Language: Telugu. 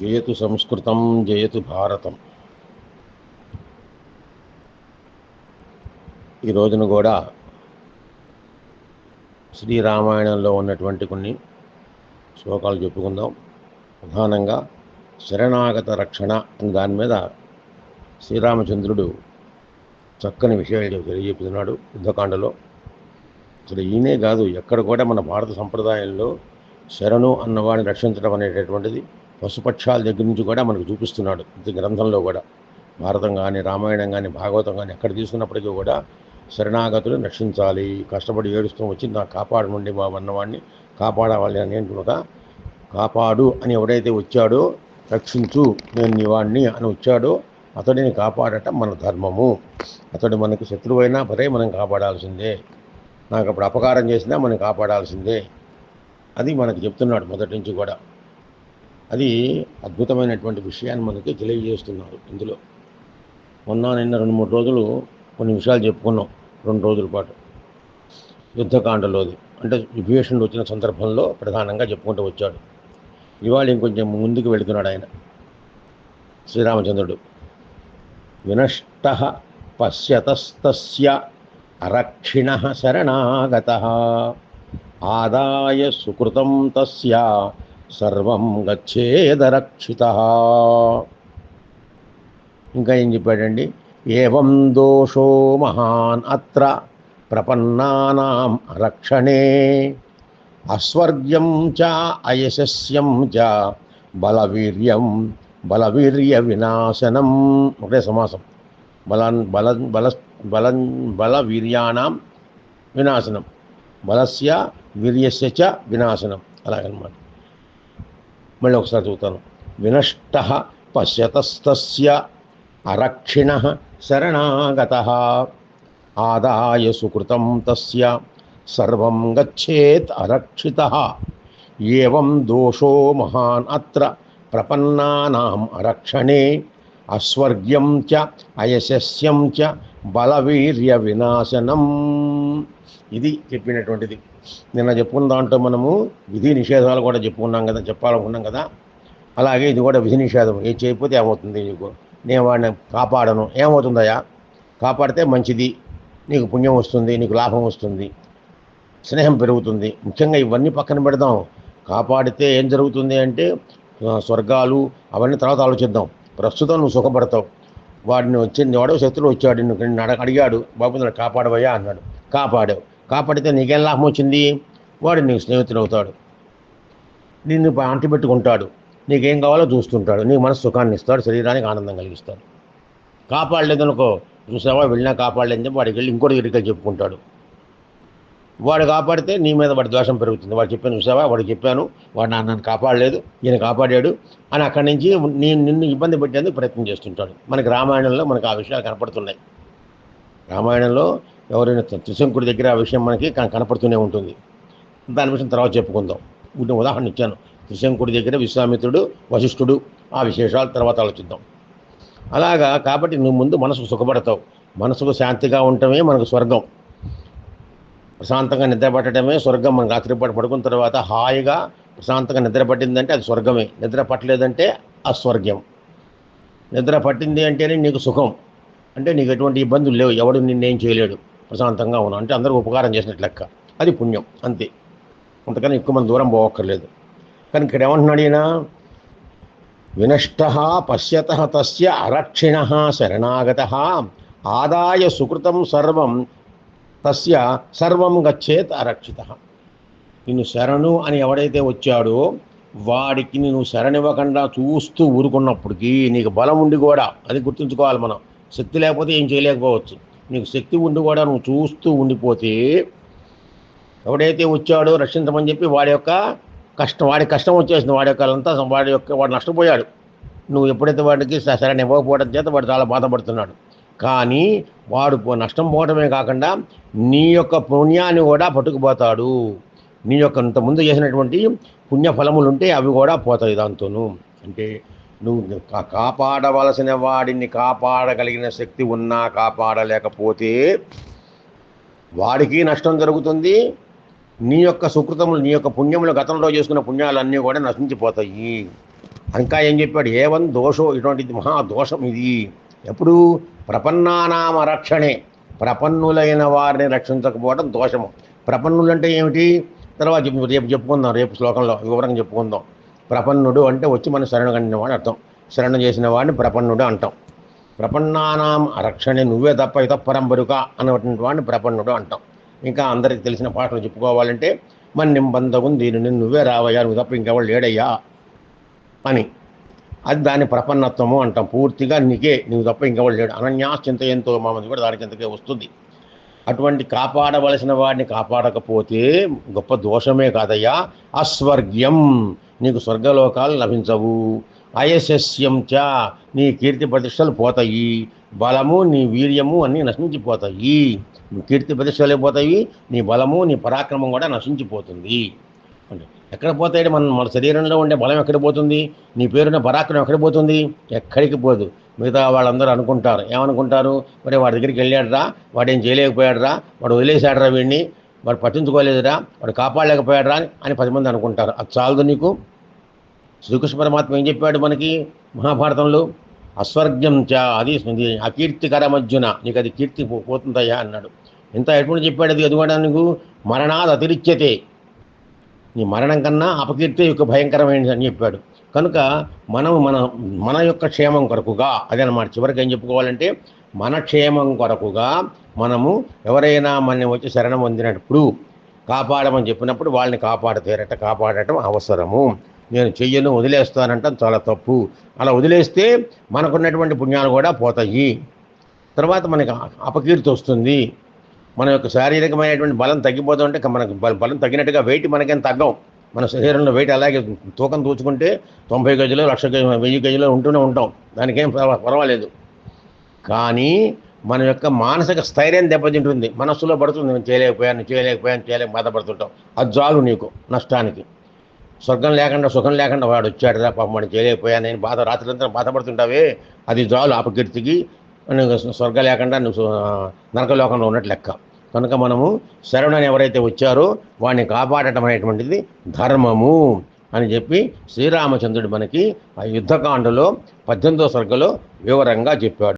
జయతు సంస్కృతం జయతు భారతం. ఈ రోజున కూడా శ్రీరామాయణంలో ఉన్నటువంటి కొన్ని శ్లోకాలు చెప్పుకుందాం. ప్రధానంగా శరణాగత రక్షణ అని దాని మీద శ్రీరామచంద్రుడు చక్కని విషయాలు తెలియజెప్పుతున్నాడు యుద్ధకాండలో. అసలు ఈయనే కాదు ఎక్కడ కూడా మన భారత సంప్రదాయంలో శరణు అన్నవాడిని రక్షించడం అనేటటువంటిది పశుపక్షాల దగ్గర నుంచి కూడా మనకు చూపిస్తున్నాడు. ప్రతి గ్రంథంలో కూడా. భారతం కానీ రామాయణం కానీ భాగవతం కానీ ఎక్కడ తీసుకున్నప్పటికీ కూడా శరణాగతులు రక్షించాలి. కష్టపడి ఏడుస్తూ వచ్చి నాకు కాపాడమండి బాబు అన్నవాడిని కాపాడవాలి అని అంటున్నాక కాపాడు అని ఎవడైతే వచ్చాడో రక్షించు నేను నీ వాడిని అని వచ్చాడో అతడిని కాపాడటం మన ధర్మము. అతడు మనకు శత్రువైనా పరే మనం కాపాడాల్సిందే. నాకు అప్పుడు అపకారం చేసినా మనం కాపాడాల్సిందే. అది మనకు చెప్తున్నాడు మొదటి నుంచి కూడా. అది అద్భుతమైనటువంటి విషయాన్ని మనకి తెలియజేస్తున్నారు ఇందులో. మొన్న నిన్న రెండు మూడు రోజులు కొన్ని విషయాలు చెప్పుకున్నాం రెండు రోజుల పాటు. యుద్ధకాండలోది అంటే విభీషణుడు వచ్చిన సందర్భంలో ప్రధానంగా చెప్పుకుంటూ వచ్చాడు. ఇవాళ ఇంకొంచెం ముందుకు వెళుతున్నాడు ఆయన. శ్రీరామచంద్రుడు. వినష్ట పశ్యతస్తస్య అరక్షిణ శరణాగత. ఆదాయ సుకృతం తస్య సర్వం గచ్చేదరక్షిత. ఇంకా ఏం చెప్పాడండి? ఏం దోషో మహాన్ అత్ర ప్రపన్నానాం రక్షణే. అస్వర్గ్యం చ అయశస్యం చ బలవీర్యం బలవీర్య వినాశనం. ఒకటే సమాసం. బలన్ బల బల బలం బల వీర్యాణం వినాశనం. బలస్య వీర్యస్య చ వినాశనం. అలాగనమాట. మళ్ళీ ఒకసారి చూస్తాను వినష్ట పశ్యతస్తస్య అరక్షిణ శరణాగత ఆదాయ సుకృతం తస్య సర్వం గచ్చేత్ అరక్షిత ఏం దోషో మహాన్ అత్ర ప్రపన్నానాం అరక్షణే అస్వర్గ్యం చ అయశస్యం చ బలవీర్య వినాశనం. ఇది చెప్పినటువంటిది. నిన్న చెప్పుకున్న దాంట్లో మనము విధి నిషేధాలు కూడా చెప్పుకున్నాం కదా చెప్పాలనుకున్నాం కదా. అలాగే ఇది కూడా విధి నిషేధం. ఏం చేయకపోతే ఏమవుతుంది నీకు? నేను వాడిని కాపాడను. ఏమవుతుందయా కాపాడితే మంచిది. నీకు పుణ్యం వస్తుంది నీకు లాభం వస్తుంది స్నేహం పెరుగుతుంది. ముఖ్యంగా ఇవన్నీ పక్కన పెడదాం. కాపాడితే ఏం జరుగుతుంది అంటే స్వర్గాలు అవన్నీ తర్వాత ఆలోచిద్దాం. ప్రస్తుతం నువ్వు సుఖపడతావు. వాడిని వచ్చింది వాడో శత్రువు వచ్చాడు నిన్ను అడ అడిగాడు బాబు నన్ను కాపాడవయ్యా అన్నాడు. కాపాడావు. కాపాడితే నీకేం లాభం వచ్చింది? వాడు నీకు స్నేహితుడు అవుతాడు. నిన్ను అంటి పెట్టుకుంటాడు నీకేం కావాలో చూస్తుంటాడు. నీ మనసు సుఖాన్ని ఇస్తాడు శరీరానికి ఆనందం కలిగిస్తాడు. కాపాడలేదనుకో చూసావా? వెళ్ళినా కాపాడలేదని వాడికి వెళ్ళి ఇంకోటి దగ్గరికి చెప్పుకుంటాడు. వాడు కాపాడితే నీ మీద వాడి దోషం పెరుగుతుంది. వాడు చెప్పాను చూసావా? వాడు చెప్పాను వాడు నా నన్ను కాపాడలేదు ఈయన కాపాడాడు అని అక్కడి నుంచి నేను నిన్ను ఇబ్బంది పెట్టేందుకు ప్రయత్నం చేస్తుంటాడు. మనకి రామాయణంలో మనకు ఆ విషయాలు కనపడుతున్నాయి. రామాయణంలో ఎవరైనా త్రిశంకుడి దగ్గర ఆ విషయం మనకి కనపడుతూనే ఉంటుంది. దాని విషయం తర్వాత చెప్పుకుందాం. వీటిని ఉదాహరణ ఇచ్చాను. త్రిశంకుడి దగ్గర విశ్వామిత్రుడు వశిష్ఠుడు ఆ విశేషాలు తర్వాత ఆలోచిద్దాం. అలాగా కాబట్టి నువ్వు ముందు మనసుకు సుఖపడతావు. మనసుకు శాంతిగా ఉండటమే మనకు స్వర్గం. ప్రశాంతంగా నిద్ర పట్టడమే స్వర్గం. మనం రాత్రిపాటు పడుకున్న తర్వాత హాయిగా ప్రశాంతంగా నిద్ర పట్టిందంటే అది స్వర్గమే. నిద్ర పట్టలేదంటే అస్వర్గ్యం. నిద్ర పట్టింది అంటేనే నీకు సుఖం. అంటే నీకు ఎటువంటి ఇబ్బందులు లేవు. ఎవడు నిన్నేం చేయలేడు. ప్రశాంతంగా ఉన్నావు. అంటే అందరూ ఉపకారం చేసినట్టు లెక్క. అది పుణ్యం. అంతే. అంతకని ఎక్కువ మంది దూరం పోవక్కర్లేదు. కానీ ఇక్కడ ఏమంటున్నాడు ఈయన? వినష్ట పశ్యత తస్య అరక్షిణ శరణాగత. ఆదాయ సుకృతం సర్వం తస్య సర్వం గచ్చేత్ అరక్షిత నిన్ను శరణు అని ఎవడైతే వచ్చాడో వాడికి నువ్వు శరణివ్వకుండా చూస్తూ ఊరుకున్నప్పటికీ నీకు బలం ఉండి కూడా అది గుర్తుంచుకోవాలి మనం శక్తి లేకపోతే ఏం చేయలేకపోవచ్చు. నీకు శక్తి ఉండి కూడా నువ్వు చూస్తూ ఉండిపోతే ఎవడైతే వచ్చాడో రక్షించమని చెప్పి వాడి యొక్క కష్టం వాడి కష్టం వచ్చేసింది వాడి యొక్క అంతా వాడి యొక్క వాడు నష్టపోయాడు. నువ్వు ఎప్పుడైతే వాడికి శరణి ఇవ్వకపోవడం చేత వాడు చాలా బాధపడుతున్నాడు. కానీ వాడు నష్టం పోవడమే కాకుండా నీ యొక్క పుణ్యాన్ని కూడా పట్టుకుపోతాడు. నీ యొక్క ఇంతకుముందు చేసినటువంటి పుణ్యఫలములు ఉంటే అవి కూడా పోతాయి దాంతోను. అంటే నువ్వు కాపాడవలసిన వాడిని కాపాడగలిగిన శక్తి ఉన్నా కాపాడలేకపోతే వాడికి నష్టం జరుగుతుంది. నీ యొక్క సుకృతములు నీ యొక్క పుణ్యములు గతంలో చేసుకున్న పుణ్యాలన్నీ కూడా నశించిపోతాయి. ఇంకా ఏం చెప్పాడు ఏవన్ దోషం? ఇటువంటిది మహా దోషం ఇది. ఎప్పుడు ప్రపన్నానామ రక్షణే ప్రపన్నులైన వారిని రక్షించకపోవడం దోషము. ప్రపన్నులు అంటే ఏమిటి? తర్వాత రేపు చెప్పుకుందాం రేపు శ్లోకంలో వివరంగా చెప్పుకుందాం. ప్రపన్నుడు అంటే వచ్చి మనం శరణు కండిన వాడు అర్థం. శరణ చేసిన వాడిని ప్రపన్నుడు అంటాం. ప్రపన్నానాం రక్షణే నువ్వే తప్ప ఇతపరంబరుక అనేటువంటి వాడిని ప్రపన్నుడు అంటాం. ఇంకా అందరికి తెలిసిన పాటలు చెప్పుకోవాలంటే మన నింబంధం దీనిని నువ్వే రావయ్యా నువ్వు తప్ప ఇంకెవరు లేడయ్యా అని. అది దాని ప్రపన్నత్వము అంటాం. పూర్తిగా నీకే నువ్వు తప్ప ఇంకెవరు లేడు. అనన్యాశ్చింత ఎంతో మామది కూడా దాని ఎంతకే వస్తుంది. అటువంటి కాపాడవలసిన వాడిని కాపాడకపోతే గొప్ప దోషమే కాదయ్యా. అస్వర్గ్యం. నీకు స్వర్గలోకాలు లభించవు. అయశస్యం చ. నీ కీర్తి ప్రతిష్టలు పోతాయి. బలము నీ వీర్యము అన్నీ నశించిపోతాయి. కీర్తి ప్రతిష్టలే పోతాయి నీ బలము నీ పరాక్రమం కూడా నశించిపోతుంది. ఎక్కడ పోతాయి మన మన శరీరంలో ఉండే బలం ఎక్కడ పోతుంది? నీ పేరున్న పరాక్రమం ఎక్కడ పోతుంది? ఎక్కడికి పోదు. మిగతా వాళ్ళందరూ అనుకుంటారు. ఏమనుకుంటారు? మరి వాడి దగ్గరికి వెళ్ళాడురా వాడేం చేయలేకపోయాడరా చేయలేకపోయాడురా వాడు వదిలేశాడురా వీడిని వాడు పట్టించుకోలేదురా వాడు కాపాడలేకపోయాడురా అని పది మంది అనుకుంటారు. అది చాలదు నీకు? శ్రీకృష్ణ పరమాత్మ ఏం చెప్పాడు మనకి మహాభారతంలో? అస్వర్గ్యం చ అది ఇది అకీర్తికరమర్జున. నీకు అది కీర్తి పో- పోతుందయ్యా అన్నాడు. ఇంత ఎటువంటి చెప్పాడు అది? అది నీకు? మరణాది అతిరిచ్యతే నీ మరణం కన్నా అపకీర్తి యొక్క భయంకరమైనది అని చెప్పాడు. కనుక మనం మన మన యొక్క క్షేమం కొరకుగా అదనమాట చివరికి ఏం చెప్పుకోవాలంటే మన క్షేమం కొరకుగా మనము ఎవరైనా మన వచ్చి శరణం పొందినప్పుడు కాపాడమని చెప్పినప్పుడు వాళ్ళని కాపాడతేరట కాపాడటం అవసరము. నేను చెయ్యను వదిలేస్తానంటాం చాలా తప్పు. అలా వదిలేస్తే మనకున్నటువంటి పుణ్యాలు కూడా పోతాయి. తర్వాత మనకి అపకీర్తి వస్తుంది. మన యొక్క శారీరకమైనటువంటి బలం తగ్గిపోతుంటే మనకు బలం తగ్గినట్టుగా వెయిట్ మనకేం తగ్గం. మన శరీరంలో వెయిట్ అలాగే తూకం తూచుకుంటే తొంభై కేజీలు లక్ష కేజీ వెయ్యి కేజీలో ఉంటూనే ఉంటాం. దానికేం పర్వ- పర్వాలేదు. కానీ మన యొక్క మానసిక స్థైర్యం దెబ్బతింటుంది. మనస్సులో పడుతుంది. నేను చేయలేకపోయాను చేయలేకపోయాను చేయలేక బాధపడుతుంటాం. అది చాలు నీకు నష్టానికి. స్వర్గం లేకుండా సుఖం లేకుండా వాడు వచ్చాడు రా పాపం వాడు చేయలేకపోయాను నేను బాధ రాత్రంతా బాధపడుతుంటావే. అది చాలు అపకీర్తికి నువ్వు స్వర్గం లేకుండా నువ్వు నరకలోకంలో ఉన్నట్టు లెక్క. కనుక మనము శరణని ఎవరైతే వచ్చారో వాడిని కాపాడటం అనేటువంటిది ధర్మము అని చెప్పి శ్రీరామచంద్రుడు మనకి ఆ యుద్ధకాండలో పద్దెనిమిదో సర్గలో వివరంగా చెప్పాడు.